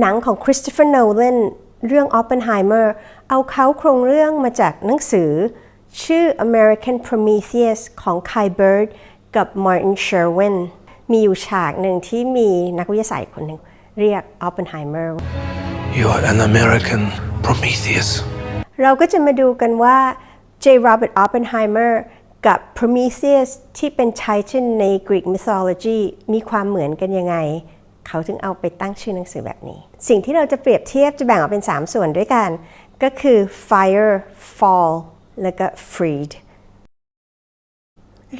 หนังของคริสโตเฟอร์โนแลนเรื่อง Oppenheimer เอาเขาโครงเรื่องมาจากหนังสือ ชื่อ American Prometheus ของ Kai Bird กับ Martin Sherwin มีอยู่ฉากหนึ่งที่มีนักวิทยาศาสตร์คนหนึ่งเรียก Oppenheimer You're an American Prometheus. เราก็จะมาดูกันว่า J. Robert Oppenheimer กับ Prometheus ที่เป็นไททันใน Greek mythology มีความเหมือนกันยังไง เขาถึงเอาไปตั้งชื่อหนังสือแบบนี้ สิ่งที่เราจะเปรียบเทียบจะแบ่งออกเป็น 3 ส่วนด้วยกัน ก็คือ fire fall แล้วก็ freed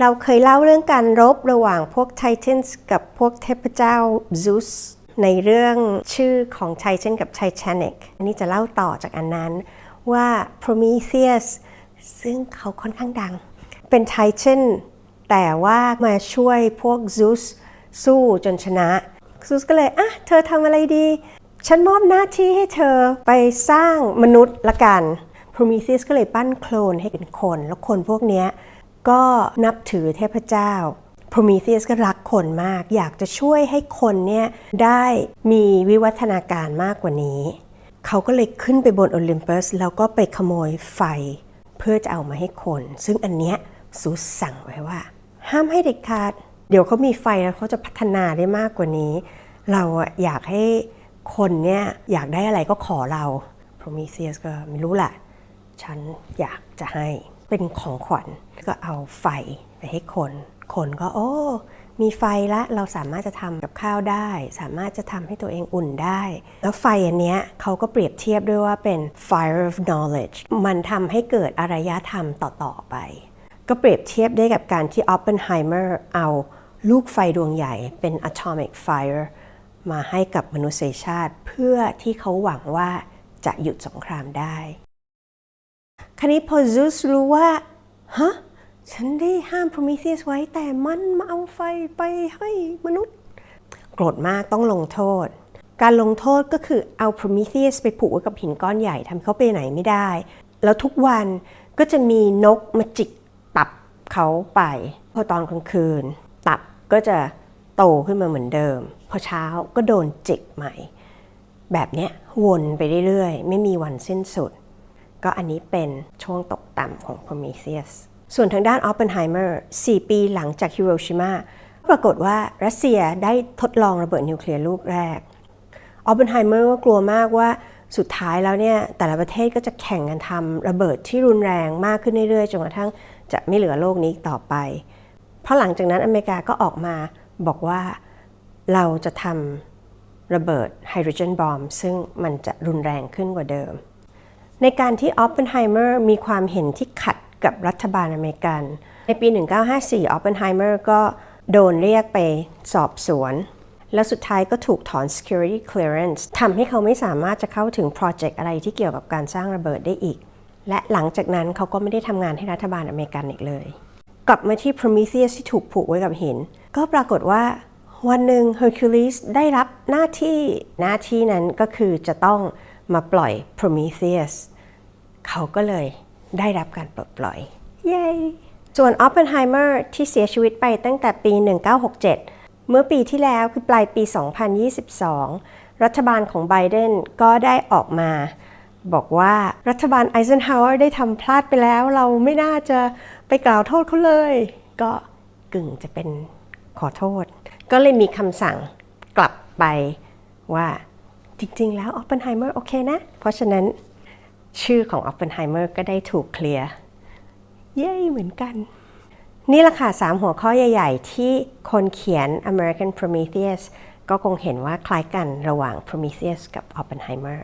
เราเคยเล่าเรื่องการรบระหว่างพวกไททันกับพวกเทพเจ้า Zeus ในเรื่องชื่อของไททันกับ Titanic อันนี้จะเล่าต่อจากอันนั้นว่า Prometheus ซึ่งเขาค่อนข้างดัง เป็นไททันแต่ว่ามาช่วยพวก Zeus สู้จนชนะ Zeus ก็เลยอะเธอทำอะไรดี ฉันมอบหน้าที่ให้เธอไปสร้างมนุษย์ละกัน Prometheus ก็เลยปั้นโคลนให้เป็นคน แล้วคนพวกนี้ก็นับถือเทพเจ้า Prometheus ก็รักคนมาก อยากจะช่วยให้คนเนี่ยได้มีวิวัฒนาการมากกว่านี้ เขาก็เลยขึ้นไปบนโอลิมปัสแล้วก็ไปขโมยไฟ เพื่อจะเอามาให้คน ซึ่งอันเนี้ยซูสสั่งไว้ว่า ห้ามให้เด็กขาด เดี๋ยวเขามีไฟแล้วเขาจะพัฒนาได้มากกว่านี้ เราอยากให้คนเนี่ยอยากได้อะไรก็ขอเรา Prometheus ก็ไม่รู้แหละฉันอยากจะให้เป็นของขวัญก็เอาไฟไปให้คน คนก็โอ้ มีไฟละเราสามารถจะทำกับข้าวได้ สามารถจะทำให้ตัวเองอุ่นได้ แล้วไฟอันเนี้ยเขาก็เปรียบเทียบด้วยว่าเป็น fire of knowledge มันทำให้เกิดอารยธรรมต่อ ๆ ไป ก็เปรียบเทียบได้กับการที่ Oppenheimer เอา ลูกไฟดวงใหญ่เป็น atomic fire มาให้กับมนุษยชาติเพื่อที่เขาหวังว่าจะหยุดสงครามได้ คราวนี้พอ Zeus รู้ว่า ฮะ ฉันได้ห้าม Prometheus ไว้แต่มันมาเอาไฟไปให้มนุษย์ โกรธมากต้องลงโทษ การลงโทษก็คือเอา Prometheus ไปผูกไว้กับหินก้อนใหญ่ทำเขาไปไหนไม่ได้ แล้วทุกวันก็จะมีนกมาจิกตับเขาไป พอตอนกลางคืน ตับ ก็จะโตขึ้นมาเหมือนเดิม พอเช้าก็โดนจิกใหม่ แบบเนี้ยวนไปเรื่อยๆ ไม่มีวันสิ้นสุด ก็อันนี้เป็นช่วงตกต่ำของ Prometheus ส่วนทางด้าน Oppenheimer 4 ปีหลังจากฮิโรชิมาปรากฏว่ารัสเซียได้ทดลองระเบิดนิวเคลียร์ลูกแรก Oppenheimer ก็กลัวมากว่าสุดท้ายแล้วเนี่ยแต่ละประเทศก็จะแข่งกันทำระเบิดที่รุนแรงมากขึ้นเรื่อยๆจนกระทั่งจะไม่เหลือโลกนี้ต่อไป เพราะหลังจากนั้นอเมริกาก็ออกมาบอกว่าเราจะทำระเบิดไฮโดรเจนบอมซึ่งมันจะรุนแรงขึ้นกว่าเดิม ในการที่ Oppenheimer มีความเห็นที่ขัดกับรัฐบาลอเมริกัน ในปี 1954 Oppenheimer ก็โดนเรียกไปสอบสวน แล้วสุดท้ายก็ถูกถอน security clearance ทำให้เขาไม่สามารถจะเข้าถึงโปรเจกต์อะไรที่เกี่ยวกับการสร้างระเบิดได้อีก และหลังจากนั้นเขาก็ไม่ได้ทำงานให้รัฐบาลอเมริกันอีกเลย กลับมาที่ Prometheus ที่ถูกผูกไว้กับหิน ก็ปรากฏว่าวันหนึ่ง Hercules ได้รับหน้าที่หน้าที่นั้นก็คือจะต้องมาปล่อย Prometheus เขาก็เลยได้รับการปลดปล่อย เย้ ส่วน Oppenheimer ที่เสียชีวิตไปตั้งแต่ปี 1967 เมื่อปีที่แล้วคือปลายปี 2022 รัฐบาลของไบเดนก็ได้ออกมา บอกว่ารัฐบาลไอเซนฮาวเออร์ได้ทำพลาดไปแล้ว เราไม่น่าจะ ไปกล่าวโทษเขาเลย ก็กึ่งจะเป็นขอโทษ ก็เลยมีคำสั่งกลับไปว่าจริง ๆ แล้ว Oppenheimer โอเคนะ เพราะฉะนั้นชื่อของ Oppenheimer ก็ได้ถูกเคลียร์ เย้เหมือนกัน นี่แหละค่ะสามหัวข้อใหญ่ ๆ ที่คนเขียน American Prometheus ก็คงเห็นว่าคล้ายกันระหว่าง Prometheus กับ Oppenheimer